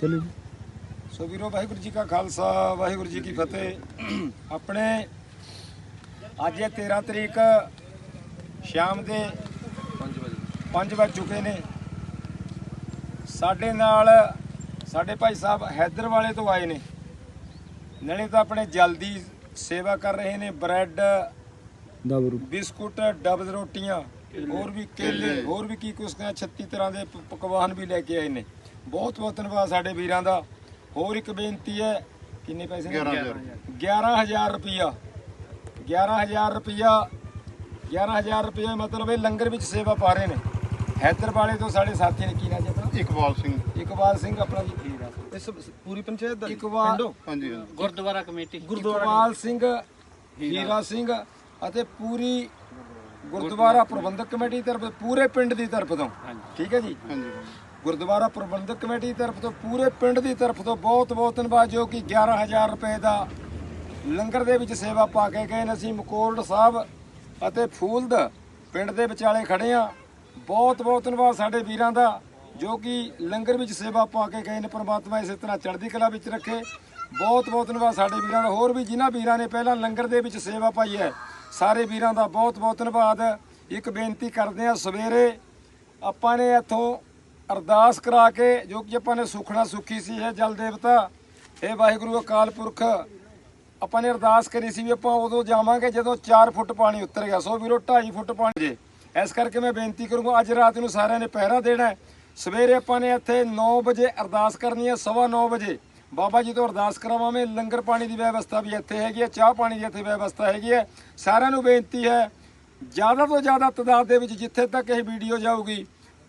ਚਲੋ ਜੀ। ਸੋ ਵੀਰੋ ਵਾਹਿਗੁਰੂ ਜੀ ਕਾ ਖਾਲਸਾ ਵਾਹਿਗੁਰੂ ਜੀ ਕੀ ਫਤਿਹ। ਆਪਣੇ ਅੱਜ ਇਹ 13 ਤਰੀਕ ਸ਼ਾਮ ਦੇ 5 ਵਜੇ 5 ਵਜ ਚੁੱਕੇ ਨੇ। ਸਾਡੇ ਨਾਲ ਸਾਡੇ ਭਾਈ ਸਾਹਿਬ ਹੈਦਰ ਵਾਲੇ ਤੋਂ ਆਏ ਨੇ। ਨਾਲੇ ਤਾਂ ਆਪਣੇ ਜਲਦੀ ਸੇਵਾ ਕਰ ਰਹੇ ਨੇ ਬ੍ਰੈਡ ਬਿਸਕੁਟ ਡਬਲ ਰੋਟੀਆਂ ਹੋਰ ਵੀ ਕੇਲੇ ਹੋਰ ਵੀ ਕੀ ਕੁਛ ਕਹਿੰਦਾ 36 ਤਰ੍ਹਾਂ ਦੇ ਪਕਵਾਨ ਵੀ ਲੈ ਕੇ ਆਏ ਨੇ। ਬਹੁਤ ਬਹੁਤ ਧੰਨਵਾਦ ਸਾਡੇ ਵੀਰਾਂ ਦਾ। ਹੋਰ ਇੱਕ ਬੇਨਤੀ ਹੈ ਕਿੰਨੇ ਪੈਸੇ ਨੇ? 11000 ਰੁਪਿਆ 11000 ਰੁਪਿਆ 11000 ਰੁਪਿਆ ਮਤਲਬ ਇਹ ਲੰਗਰ ਵਿੱਚ ਸੇਵਾ ਪਾ ਰਹੇ ਨੇ। ਹੈਦਰ ਵਾਲੇ ਤੋਂ ਸਾਡੇ ਸਾਥੀ ਨੇ ਕੀ ਨਾਂ ਜੀ ਆਪਣਾ? ਇਕਬਾਲ ਸਿੰਘ। ਇਕਬਾਲ ਸਿੰਘ ਆਪਣਾ ਜੀ। ਇਸ ਪੂਰੀ ਪੰਚਾਇਤ ਦਾ ਇਕਬਾਲ ਹਾਂਜੀ ਹਾਂਜੀ। ਗੁਰਦੁਆਰਾ ਕਮੇਟੀ। ਇਕਬਾਲ ਸਿੰਘ ਹੀਰਾ ਸਿੰਘ ਅਤੇ ਪੂਰੀ ਗੁਰਦੁਆਰਾ ਪ੍ਰਬੰਧਕ ਕਮੇਟੀ ਦੀ ਤਰਫ ਪੂਰੇ ਪਿੰਡ ਦੀ ਤਰਫ ਤੋਂ। ਠੀਕ ਹੈ ਜੀ? ਹਾਂਜੀ। ਗੁਰਦੁਆਰਾ ਪ੍ਰਬੰਧਕ ਕਮੇਟੀ ਦੀ ਤਰਫ ਤੋਂ, ਪੂਰੇ ਪਿੰਡ ਦੀ ਤਰਫ ਤੋਂ ਬਹੁਤ ਬਹੁਤ ਧੰਨਵਾਦ, ਜੋ ਕਿ 11000 ਰੁਪਏ ਦਾ ਲੰਗਰ ਦੇ ਵਿੱਚ ਸੇਵਾ ਪਾ ਕੇ ਗਏ ਨੇ। ਅਸੀਂ ਮਕੋਰਡ ਸਾਹਿਬ ਅਤੇ ਫੂਲਦ ਪਿੰਡ ਦੇ ਵਿਚਾਲੇ ਖੜੇ ਆ ਬਹੁਤ ਬਹੁਤ ਧੰਨਵਾਦ ਸਾਡੇ ਵੀਰਾਂ ਦਾ, ਜੋ ਕਿ ਲੰਗਰ ਵਿੱਚ ਸੇਵਾ ਪਾ ਕੇ ਗਏ ਨੇ। ਪ੍ਰਮਾਤਮਾ ਇਸੇ ਤਰ੍ਹਾਂ ਚੜ੍ਹਦੀ ਕਲਾ ਵਿੱਚ ਰੱਖੇ। ਬਹੁਤ ਬਹੁਤ ਧੰਨਵਾਦ ਸਾਡੇ ਵੀਰਾਂ ਦਾ। ਹੋਰ ਵੀ ਜਿਨ੍ਹਾਂ ਵੀਰਾਂ ਨੇ ਪਹਿਲਾਂ ਲੰਗਰ ਦੇ ਵਿੱਚ ਸੇਵਾ ਪਾਈ ਹੈ, ਸਾਰੇ ਵੀਰਾਂ ਦਾ ਬਹੁਤ ਬਹੁਤ ਧੰਨਵਾਦ। ਇੱਕ ਬੇਨਤੀ ਕਰਦੇ ਆ ਸਵੇਰੇ ਆਪਾਂ ਨੇ ਇੱਥੋਂ ਅਰਦਾਸ ਕਰਾ ਕੇ, ਜੋ ਕਿ ਆਪਾਂ ਨੇ ਸੁਖਣਾ ਸੁਖੀ ਸੀ ਹੈ ਜਲ ਦੇਵਤਾ, ਇਹ ਵਾਹਿਗੁਰੂ ਅਕਾਲ ਪੁਰਖ, ਆਪਾਂ ਨੇ ਅਰਦਾਸ ਕਰੀ ਸੀ ਵੀ ਆਪਾਂ ਉਦੋਂ ਜਾਵਾਂਗੇ ਜਦੋਂ 4 ਫੁੱਟ ਪਾਣੀ ਉਤਰ ਗਿਆ। ਸੋ ਵੀਰੋ 2.5 ਫੁੱਟ ਪਾਣੀ ਜੇ। ਇਸ ਕਰਕੇ ਮੈਂ ਬੇਨਤੀ ਕਰੂੰਗਾ, ਅੱਜ ਰਾਤ ਨੂੰ ਸਾਰਿਆਂ ਨੇ ਪਹਿਰਾ ਦੇਣਾ ਸਵੇਰੇ ਆਪਾਂ ਨੇ ਇੱਥੇ 9 ਵਜੇ ਅਰਦਾਸ ਕਰਨੀ ਹੈ, ਸਵਾ 9 ਵਜੇ। ਬਾਬਾ ਜੀ ਤੋਂ ਅਰਦਾਸ ਕਰਾਵਾਂਗੇ, ਲੰਗਰ ਪਾਣੀ ਦੀ ਵਿਵਸਥਾ ਵੀ ਇੱਥੇ ਹੈਗੀ ਹੈ, ਚਾਹ ਪਾਣੀ ਦੀ ਇੱਥੇ ਵਿਵਸਥਾ ਹੈਗੀ ਹੈ। ਸਾਰਿਆਂ ਨੂੰ ਬੇਨਤੀ ਹੈ, ਜ਼ਿਆਦਾ ਤੋਂ ਜ਼ਿਆਦਾ ਤਾਦਾਦ ਦੇ ਵਿੱਚ ਜਿੱਥੇ ਤੱਕ ਇਹ ਵੀਡੀਓ ਜਾਊਗੀ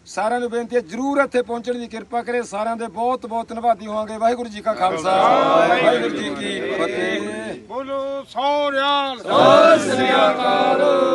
ਸਾਰਿਆਂ ਨੂੰ ਬੇਨਤੀ ਹੈ ਜਰੂਰ ਇੱਥੇ ਪਹੁੰਚਣ ਦੀ ਕਿਰਪਾ ਕਰੇ। ਸਾਰਿਆਂ ਦੇ ਬਹੁਤ ਬਹੁਤ ਧੰਨਵਾਦੀ ਹੋਵਾਂਗੇ। ਵਾਹਿਗੁਰੂ ਜੀ ਕਾ ਖਾਲਸਾ। ਵਾਹਿਗੁਰੂ ਜੀ ਕੀ ਫਤਿਹ। ਬੋਲੋ ਸੌ ਰਿਆਲ। ਸਤਿ ਸ੍ਰੀ ਅਕਾਲ।